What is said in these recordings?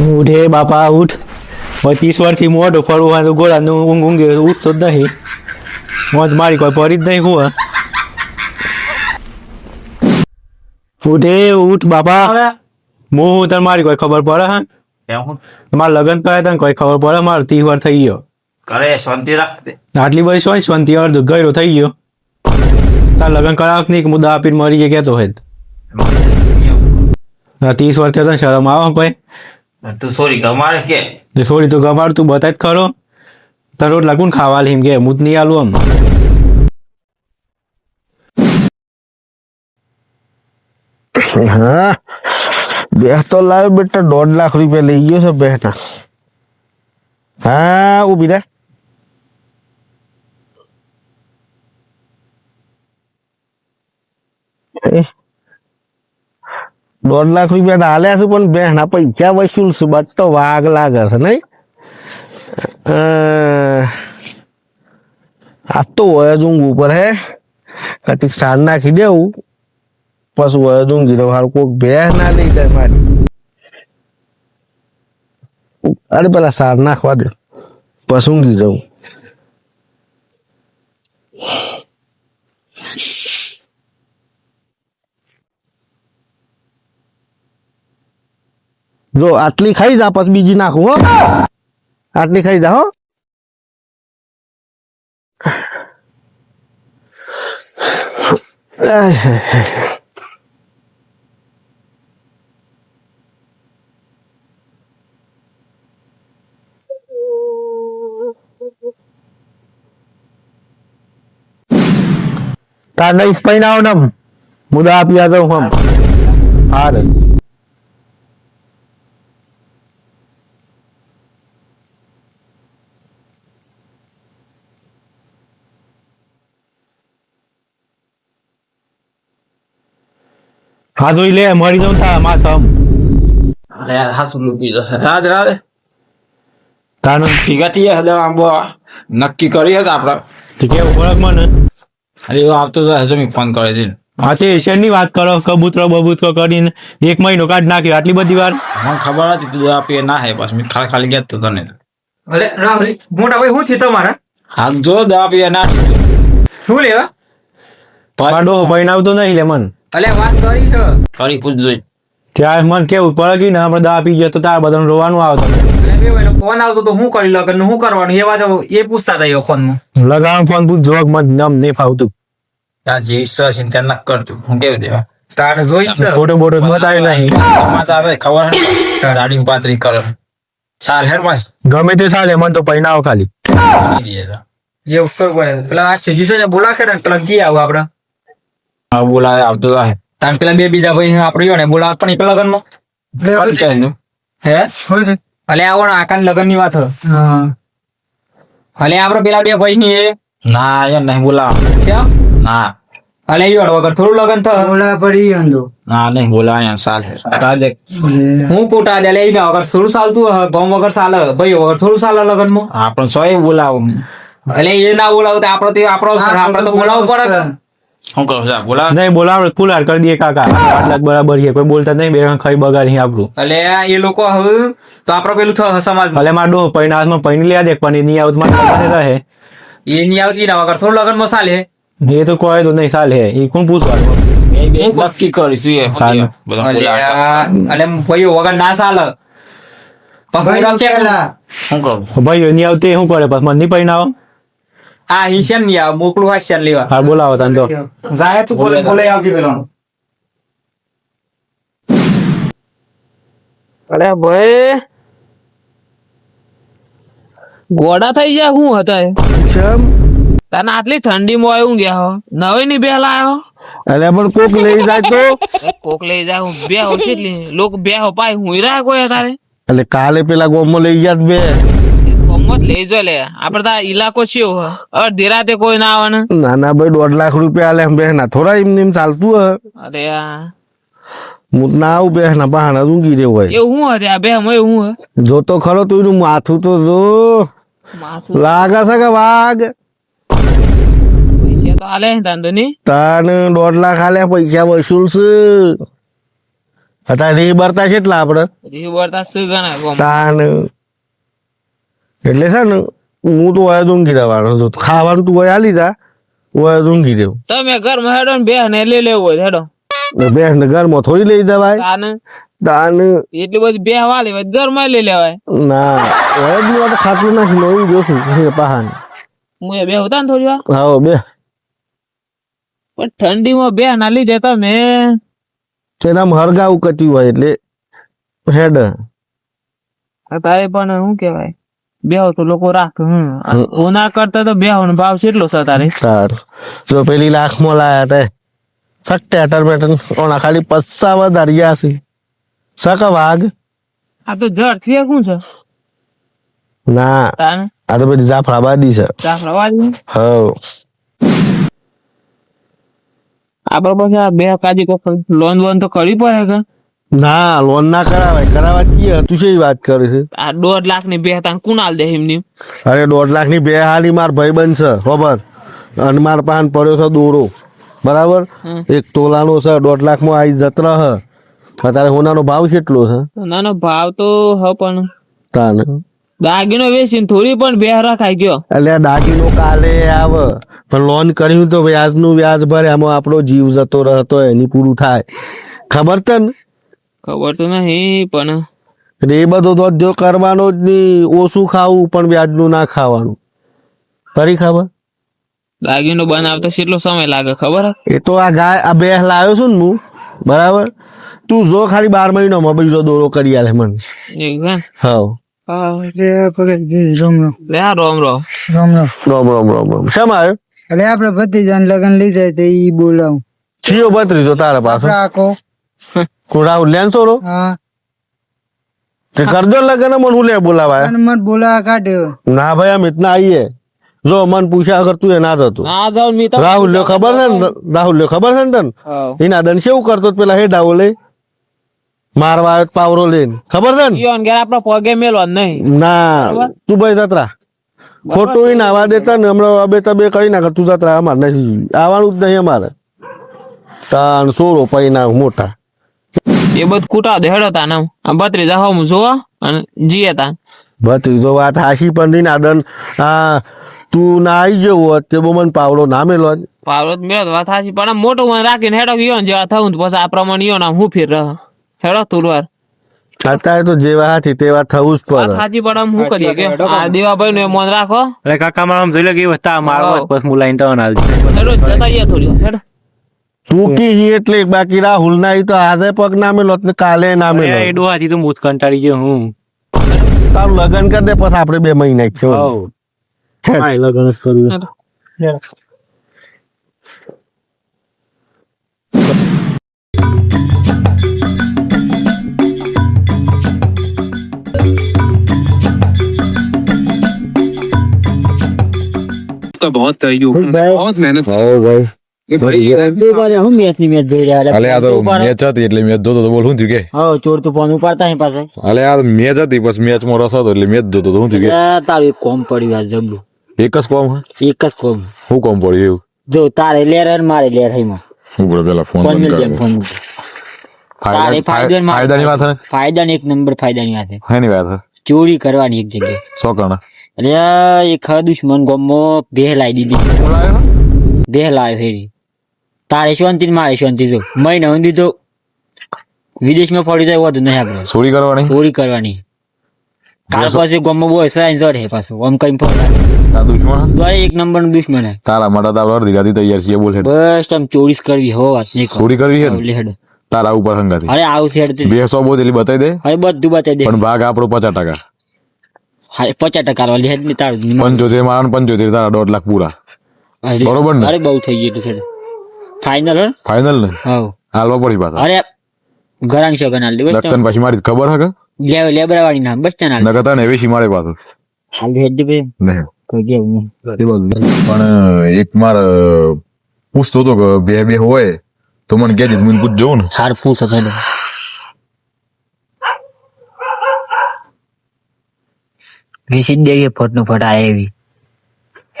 ઉઠે બાપા ઉઠ. હવે ત્રીસ વર્ષથી મોઢું ફરવું હોય તો ગોળાનું ઊંઘ ઊંઘે ઉઠતો જ નહીં. મોજ મારી કોઈ પડી જ નહીં હું ઉઠે ઉઠ બાપા. હું તને મારી કોઈ ખબર પડે હા? મારા લગ્ન કર્યા તને કોઈ ખબર પડે? મારો ત્રીસ વર્ષ થઈ ગયો. કરે શાંતિ રાખ આટલી બધી શું શાંતિ અર્ધ ગયો થઈ ગયો. તાર લગ્ન કરાવ નહીં મુદ્દા આપીને મરી ગયા કેતો હોય ત્રીસ વર્ષ થયો તને શરમ આવે કોઈ? તું સોરી ગમાડે કે? સોરી તો ગમાડ તું બતાય ખરો. તાર રોટલા ખાવા લીમ કે? મુત નહીં આલું આમ. હા? બે તો લાવ્યો બેટા દોઢ લાખ રૂપિયા લઈ ગયો છે બેટા હા ઊભી રહે એ, દોઢ લાખ રૂપિયા તો હાલ્યા છે, પણ બેન પૈસા વસૂલ છે બટ તો વાઘ લાગે છે, નહીં? આ તો ઊંઘ ઉપર હે. કટીક સાર નાખી દેવું. પછી ઊંઘી રહું હારું કોક બે ના લઈ જાય મારી. અરે પેલા સાર નાખવા દે. પછી ઊંઘી જવું. જો આટલી ખાઈ જા, પછી બીજી નાખું, હો. આટલી ખાઈ જા, હો. તાર નહીં સ્પાઈન આવો ને મુદા આપી આ દઉં હમ. હા રે હા જોઈ લે મરી જાઉં તા માં તમ. અરે યાર હાસુ લૂપી જશે રાજ રાજ. તાનું ફિગાતી હે આંબો નક્કી કરી હતા આપણે કેવું ઓળખ મને અરે એવો આવતો તો હજુ ફોન કરે છે હા તે એશિયન વાત કરો કબૂતરો બબૂતરો કરીને એક મહિનો કાઢ નાખ્યો આટલી બધી વાર. મને ખબર હતી તું આપી ના હે બસ મેં ખાલી ખાલી ગયા તું તને. અરે રામ મોટા ભાઈ શું છે તમારા? હાલ જો દવા પીએ ના. શું લેવા પાડો આવતો નહીં લે મન. અલે વાત કરી તો. ફરી પૂછજો. ત્યાં મન કેવું પડે ને આપણે પી ગયો તો તાર બધાને રોવાનું આવતું ફોન આવતો તો હું કરી લગન શું કરવાનું? એ વાત એ પૂછતા હતા એ ફોનમાં લગાણ ફોન પૂછ જોગ મત નમ નહીં ફાવતું. ત્યાં જે ઈચ્છા કરતું હું કેવું દેવા? તારે જોઈ ફોટો બોટો બતાવી નહીં એમાં ખબર હે પાતરી કર. ચાલ હેર પાસ ગમે તે સાલે મન તો પૈણાવો ખાલી. એ ઉપર પેલા આ ને બોલા ખરા પેલા કી આવું આપડે. હા બોલાવે આવતું રહે તાર પેલા બે બીજા ભાઈ આપડે જો ને બોલાવત પણ એક લગનમાં. હે? અલે આવો ને આકાન લગનની વાત હ. અલે આપડે પેલા બે ભાઈ ની એ ના યાર નહીં બોલાવ. શ્યામ ના. અલે વાળ વગર થોડું લગન થા બોલા પડી અંદો ના નહીં બોલાવ યાર સાલ હે. તાજે હું કોટા દે લઈ ઈને વગર થોડું ચાલતું હ ગમ વગર ચાલે ભાઈ વગર થોડું ચાલે લગનમાં આપણે સોય બોલાવ. અલે એ ના બોલાવ તો આપણો તે આપણો આપણો તો બોલાવવું પડે કે? શું કહું છું બોલાવ? નહીં બોલાવ ફુલાર કરી દઈએ કાકા. આટલા જ બરાબર છે કોઈ બોલતા નહીં બે ખાઈ બગાડી આપણું. એટલે એ લોકો હવે તો આપડે પેલું થયો સમાજ ભલે માર ડો પૈણા હાથમાં પૈન લે દે પણ એ આવતમાં રહે. એની નહીં આવતી ના વગર થોડું લગનમાં ચાલે. એ તો કોઈ તો નહીં ચાલે. એ કોણ પૂછવાનું નક્કી કરીશું એ અને બધા અલે બોલાવ. આ- અલે ભાઈ વગર ના ચાલે. ભાઈ પકડો કે પેલા. શું કહું? ભાઈ નહીં આવતી શું કરે? પછી મને નહીં પૈણાવો આ હિંસેમ નહીં આવે મોકલું હાસ્ય લેવા. હા બોલાવો તને તો. જાય તું બોલે બોલે. આવતી પેલો અરે ભાઈ. ગોડા થઈ ગયા હું હતા? ચમ. તને આટલી ઠંડીમાં આવ્યું ગયા હો? નવે ની બેલા આવ્યો અરે પણ કોક લઈ જાય તો. કોક લઈ જાય હું. બે હો કેટલી લોક બે હો પાય હું રહ્યા કોઈ તારે એટલે કાલે પેલા ગોમમાં લઈ ગયા બે. ગમત લઈ જો લે. આપડે તો ઇલાકો છે અડધી રાતે કોઈ ના આવે ના ના ભાઈ દોઢ લાખ રૂપિયા બે ના થોડા એમ એમ ચાલતું હે અરે હું ના આવું બે ના બહાના શું રહ્યો હોય. હું બે જો તો ખરો તું એનું માથું તો જો. લાગે છે કે વાઘ? પૈસા તો આલે તાંધો ની તાને દોઢ લાખ આલે પૈસા વસૂલ છે. અત્યારે રે બરતા કેટલા આપડે. રી વળતા શું ગણા તાન એટલે છે ને હું તો હોય ઊંઘી રહેવાનો છું. ખાવાનું તું વયા લીધા જા હોય ઊંઘી રહેવું તમે ઘરમાં હેડો ને બે ને લઈ લેવું હોય હેડો. બેહ ને ઘરમાં થોડી લઈ જવાય. તાને તાન એટલી બધી બે વાલી હોય ઘરમાં લઈ લેવાય. ના ખાતું નથી જોશું પહાન હું એ બે હતા ને થોડી વાર? હા બે પણ ઠંડીમાં બે ના લીધે તમે. તેનામાં હરગાવું કટ્યું હોય એટલે હેડ. તારે પણ શું કેવાય બેહો તો લોકો રાખ. ઉના કરતા તો બેહો નો ભાવ કેટલો છે તારે સારું. જો પેલી લાખમાં લાયા તે સટ્ટે અટર બેટન ઓના ખાલી પચાસ વધાર્યા છે. સક વાઘ. આ તો જળ છે શું છે? ના આ તો બધી જાફરાબાદી છે. જાફરાબાદી? હવ. આ આ બે કાજી કોક લોન વોન તો કરવી પડે કે? ના લોન ના કરાવાય. કરાવવા કીએ તું શી વાત કરે છે? આ દોઢ લાખની બે તાન કુણાલ દે એમની. અરે દોઢ લાખની બે હાલી માર ભાઈ બનશે ખબર? અને માર પાન પડ્યો છે દોરો. બરાબર? એક તોલાનો છે દોઢ લાખમાં આવી જત્ર હ. અત્યારે હોનાનો ભાવ કેટલો છે? નાનો ભાવ તો હ પણ તાને? દાગીનો વેચીને થોડી પણ બે રખાઈ ગયો. એટલે દાગીનો કાલે આવે. પણ લોન કર્યું તો વ્યાજનું વ્યાજ ભરે આમાં આપણો જીવ જતો રહેતો એની પૂરું થાય. ખબર છે ને ખબર તો નહીં પણ એટલે એ બધો જો કરવાનો જ નહીં. ઓછું ખાવું પણ વ્યાજનું ના ખાવાનું. ફરી ખબર? દાગીનો બનાવતા કેટલો સમય લાગે ખબર? એ તો આ ગાય આ બે લાવ્યો છું ને હું બરાબર? તું જો ખાલી બાર મહિનામાં બીજો દોરો કરી આલે મને. હા રોમ રોમ. રોમ રોમ. રોમ રોમ. શેમાં આવ્યો? આપડે ભત્રીજા લગ્ન લીધા તો ઈ બોલાવું. છીઓ ભત્રીજો તારા પાસે આખો. રાહુલ લેન સોરો હા. તે કરજો લગન મન હું લે બોલાવા મન મને બોલાવા કાઢ્યો. ના ભાઈ અમે ઇતના આઈએ. જો મન પૂછ્યા અગર તું એ ના મી રાહુલ લ્યો ખબર છે ને? રાહુલ લ્યો ખબર છે ને તન? એના દન કેવું કરતો પેલા હે ડાવો લઈ. મારવા આવ્યો પાવરો લઈને. ખબર છે ને? આપડા ઘેર પગે મેલો નહીં. ના તું ભાઈ જતરા. ખોટું ઈ નાવા દેતા ને હમણાં અબે તબે કરી નાખે તું જતરા અમારે નથી આવવાનું જ નહીં અમારે. તાન સોરો રૂપિયા ના મોટા. એ બધું કૂટા દે હેડો તા નામ આ બત્રી જાહો હું જોવા અને જીએ તા તો વાત હાશી પણ ની નાદન આ તું ના આવી જવું હોત તે બહુ મને પાવડો ના મેલો પાવડો તો મેળો વાત હાશી પણ આમ મોટું મને રાખીને હેડો ઈયોન જેવા થવું તો પછી આ પ્રમાણે યો ના હું ફીર રહ. હેડો તુરવાર અત્યારે તો જેવા હાથી તેવા થવું જ પડે. સાચી પણ આમ શું કરીએ કે? આ દેવાભાઈ નું મન રાખો. અરે કાકા મારા જોઈ લે કે વસ્તા હાવ. હું લાઈન તો ના હેડો જતા થોડી હેડો. તું કી હી એટલે બાકી રાહુલ ના ઈ તો આજે પગ ના મેલો ને કાલે ના એ મેલો ડોહાથી તો મૂત કંટાળી ગયો હું તારું લગન કરી દે પછી આપણે બે મહિના નાખ્યો હવ હા લગન જ કરું तो बहुत यो बहुत मेहनत ભાઈ ये भाई એક જ કોમ એક જ કોમ. શું કોમ પડ્યું તારે લેર મારે લેર હઈમાં હું એક નંબર ફાયદાની ચોરી કરવાની એક જગ્યા સો કણ એટલે એક દુશ્મન ગોમો ભેહ લાવી દીધી. ભેહ લાવી હેરી તારે શાંતિ મારે શાંતિ જો. મહિના સુધી તો વિદેશમાં ફરી જાય વધુ નહીં આપણે. ચોરી કરવાની? ચોરી કરવાની. કાલ પછી ગમો બોય સરાઈ જડે પાછું. આમ કઈ ફરવા તારા દુશ્મન? તો એક નંબરનું દુશ્મન હે તારા માટે તો અડધી રાતી તૈયાર છે બોલ બસ તમ ચોરી જ કરવી હો વાત નહીં ચોરી કરવી હે? તારા ઉપર હંગાતી. અરે આવું છે હેડ બે સો બોતેલી બતાવી દે. અરે બધું બતાવી દે. પણ ભાગ આપણો પચાસ ટકા. હા પચાસ ટકા વાળી હેડની તારું. પંચોતેર મારા ને પંચોતેર તારા દોઢ લાખ પૂરા. બરોબર ને? અરે બહુ થઈ ગયું છે ફાઇનલ હો ફાઇનલ ને? હા હાલવા પડી પાછા. અરે ઘરાણ છે ગનાલ દે લખતન પછી મારી ખબર હે કે? લેવ લેબરા વાળી નામ બસ ચાલ નકર તને વેચી મારે પાછું હાલ હેડ દે બે નહીં કોઈ કેવું નહીં. પણ એક માર પૂછતો તો કે બે બે હોય તો મને કહેજે મને પૂછજો ને. સાર પૂછ હતો વિશી જ દેવી ફટનું ફટ એવી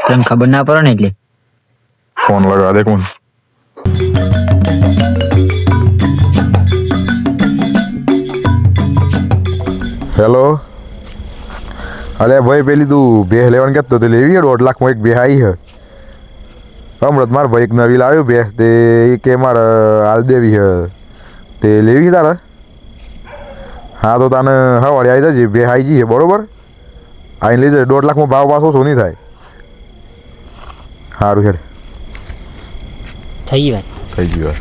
તને ખબર ના પડે ને એટલે? ફોન લગાવ દે કોણ? હેલો. અલે ભાઈ, પેલી તું બે લેવાનું કહેતો તે લેવી દોઢ લાખમાં એક બે આવી હે. હમણાં મારા ભાઈ એક નવી લાવ્યો બે તે એ કે મારે હાલ દેવી હે. તે લેવી તારે? હા, તો તને હા વળી આવી જજે. બે આવી જઈએ, બરોબર? આવીને લઈ જજે દોઢ લાખમાં ભાવ પાછો શું નહીં થાય. સારું હેડ. થઈ વાત. થઈ ગયું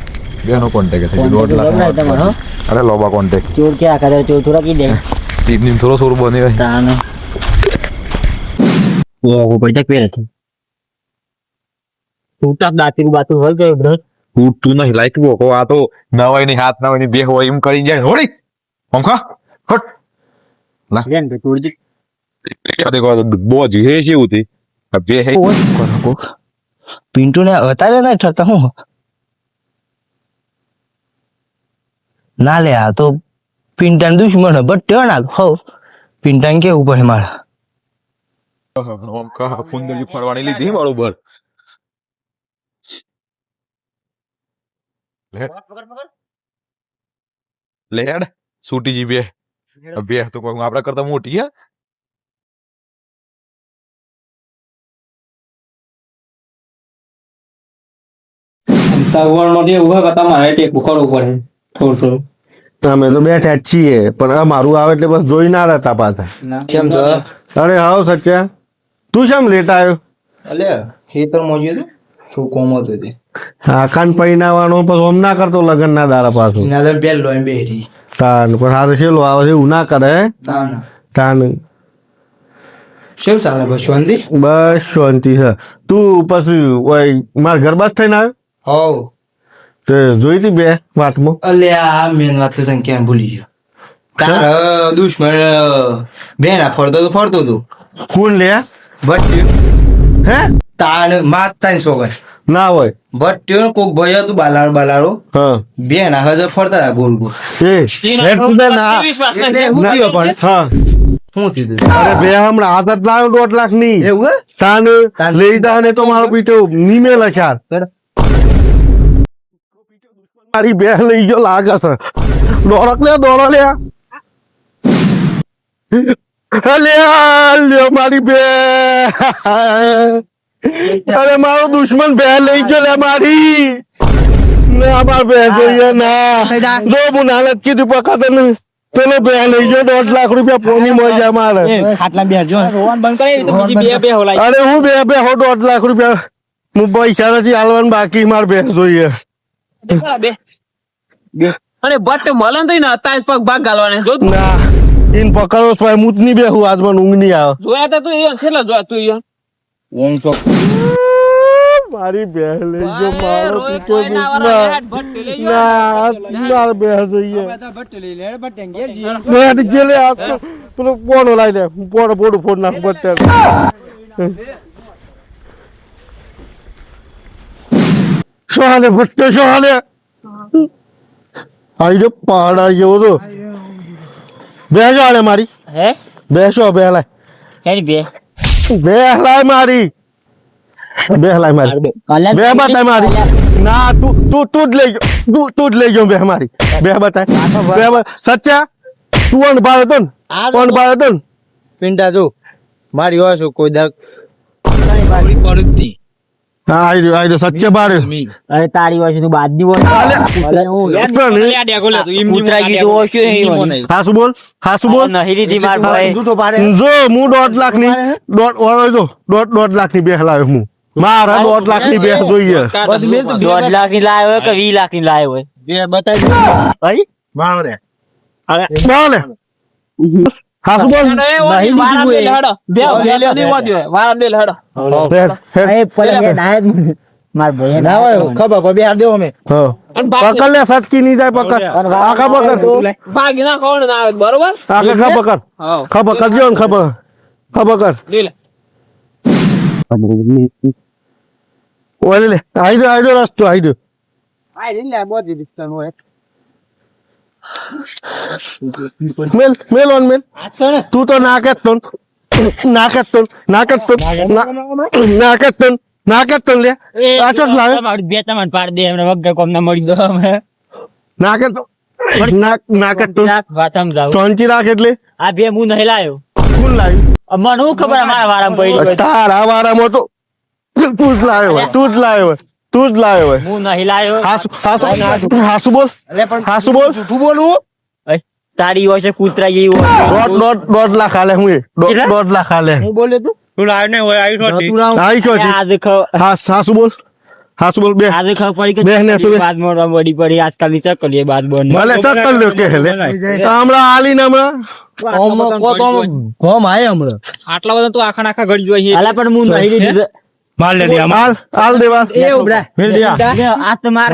બેનો કોન્ટેક્ટ થઈ ગયો દોઢ લાખ અરે લોબા કોન્ટેક્ટ ચોર ક્યાં કરે ચોર થોડા કી દે. ટીમની થોડો થોડું બની રહી. તાનો. ઓ પૈસા પેર હતી તૂટા દાતીરું બાતું હોય ગયો બ્રત ઉઠતું નહીં લાઈક બોકો આ તો નવાઈ ની હાથ નવાઈ ની બે હોય એમ કરી જાય. હોડી પંખા હટ રેન કે તોડી દેખો બોજ હે છે. ઉતી બે હે. પિન્ટુ ને અતારે ના ઠરતા હું ના લે આ તો પિન્ટાન દુશ્મન હે બટ ટર્ન આ હો પિન્ટાન કેવું પડે મારે? કુંદરી ફરવાની લીધી બરોબર લેડ. છૂટી જી બે. બે તો કોઈ આપડા કરતા મોટી હે. સગવડ જે એવું કરતા મારે ટેકવું કરવું પડે. થોડું અમે તો બેઠા જ છીએ પણ મારું આવે એટલે બસ જોઈ ના રહેતા પાછા. કેમ છો? અરે હાવ સચ્યા તું કેમ લેટ આવ્યો? અલે ખેતરમાં તો તું કોમ હતું તે? હા કાન પૈનાવાનો પછી ઓમ ના કરતો લગન ના દારા પાછું. એના તો પેલો એમ બેઠી તાન પણ હાથે છેલો આવે છે એવું ના કરે હે? ના ના. તાન. શું ચાલે બસ શાંતિ? બસ શાંતિ છે. તું પછી ઓય મારા ઘર બસ થઈને આવ્યો? હોવ. તે જોઈ હતી બે વાતમાં? અલે આ મેન વાત તો તને કેમ ભૂલી ગયો? તાર દુશ્મન બેન ફરતો તો ફરતો તું. કોણ લે? બટ હે? તાણ માત તાન સોગન. ના હોય. બટ કોક ભય હતું બાલારો બાલારો હા. બેન આ હજર ફરતા હતા ગોલ ગોલ. એ હેડ તું ના વિશ્વાસ એટલે નથી હું થયો અરે બે હમણાં હાથ જ લાવ્યો દોઢ લાખની એવું હે? તાન. લઈ દા ને તો મારો પીઠો નીમે લખ્યાર મારી બે લઈ ગયો લાગે છે. દોડક લે દોડો લે. અલે લ્યો મારી બે અરે મારો દુશ્મન બે લઈ ગયો લે મારી. ના માર બે જોઈએ ના. જો. હું નાનક કીધું પકડ ને પેલો બે લઈ ગયો દોઢ લાખ રૂપિયા પોની મોજા મારે ખાટલા બે જો બંધ કરે તો બીજી બે બે હોલાય અરે હું બે બે હો દોઢ લાખ રૂપિયા હું પૈસા નથી હાલવાનું બાકી માર બે જોઈએ. બે. બે. અને બટ મળે ને તો ને અત્યારે પગ ભાગ ગાલવાને જો ના ઇન પકડો સ્વાય મૂતની બે હું આજમાં ઊંઘ નહીં આવે. જોયા તા તું એ છેલ્લા જોયા તું ઈ ઊંઘ તો મારી બહેન લઈ ગયો મારો રોય પીછો ના. ના માર બહેન જોઈએ ભટ્ટ લઈ લે ભટ્ટ ઘેર જી બેટ જેલે આ પેલો પોનો લઈ દે હું પોનો ફોડ નાખ બટ્ટર સોહાલે ભટ્ટો સોહાલે આઈ જો પહાડ આવી ગયો તો બેસો આલે મારી હે બેસો બે લાય હેરી બે બે લાય મારી બે લાય મારી અલ્યા બે બતાય મારી ના તું તું તું જ લઈ ગયો તું તું જ લઈ ગયો બે મારી બે બતાય બે બ- સચ્ચા તું અન ભાવ હતો ને કોણ ભાવ હતો ને પિન્ટા જો મારી હોય શું કોઈ દક પડતી આઈ રહ્યો સચ્ચે બાર અરે તારી હોય છે તું બાદની બોલ અલે હું ઉતરો ને. તું ગયું તો ઓછું નહીં હોય. હાસુ બોલ હાસુ બોલ. આ નહીં માર ભાઈ. જો હું દોઢ લાખની દોઢ ઓળો જો દોઢ દોઢ લાખની બે હલાવે હું મારા દોઢ લાખની બે જોઈએ. દોઢ લાખની લાયો હોય કે વી લાખની લાયો હોય? બે બતાવી ભાઈ બોલે હાસુ બોલ? હેડો, એ. બે બે બે નહીં. બે હેડ. એ પેલા બે માર ભાઈ ના હોય ખબર પર બે દેવો અમે. પકડ લે સટકી નહીં જાય પકડ. આખા પકડ. ભાગી ના કોણ ના આવે બરોબર? આખા ખા પકડ. હા. ખબર ખબર. ખબર કર. લે લે. ઓલે લે આઈ રસ્તો આઈ રહ્યો મેલ મેલ ઓન મેલ. તું તો નાકે જ તો નાકે જ તો નાકે જ તો નાકે જ તો નાકે જ લે. લાવે બે તમને પાડ દે એમને વગર કોમ ના મળી દો અમે. નાકે જ તો નાક નાક જ તો રાખ? એટલે. આ બે હું નહીં લાયો. કોણ લાવ્યું મને હું ખબર અમારા વારામાં પડી. તારા વારામાં તો તું જ લાવ્યો તું જ લાવ્યો તું જ લાવ્યો હોય. હું નહીં લાવ્યો હાસુ હાસુ હાસુ બોલ. હાસુ બોલ. જૂઠું બોલવું તારી હોય છે કૂતરા જેવી હોય દોઢ દોઢ દોઢ લાખ હાલે હું દોઢ લાખ હાલે હું બોલ્યો તું? હાસ હાસુ બોલ. હાસુ બોલ બે. આજે ખબર પડી કે બે ને બે? બાદ મોડવા બડી પડી. આજકાલની ચક્કર લે બાદ બોન ભલે ચક્કર લ્યો કે હેલે હમણાં હાલી ને હમણાં. હોમ આય હમણાં. આટલા બધા તું આખા આખા ઘડી જોઈએ પણ હું નહીં હાલ હાલ દેવા. માર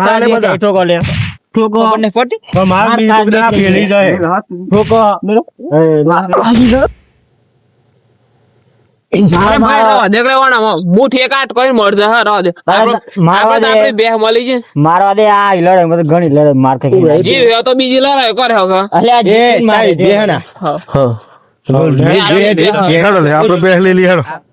ઠોકો લે. ઠોકો. આપણને પટી ઠોકો. અરે ભાઈ રવા દે વાણા બૂઠ એક આઠ કોઈ મળશે હા આપણે મારવા આપણે તો દે. આપણી બે મળી છે. મારવા દે આ તો ઘણી લડાઈ માર બીજી લડાઈ કરે હવે અલે આ જીતીને મારે લે બે હેડો લઈ લેવાનો તો દોઢ લાખ રૂપિયા તો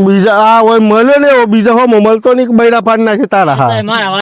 બીજા આ હોય મળ્યો ને એવો બીજા હો મળતો નહીં બૈરા પાડી નાખે તારા હા. મારો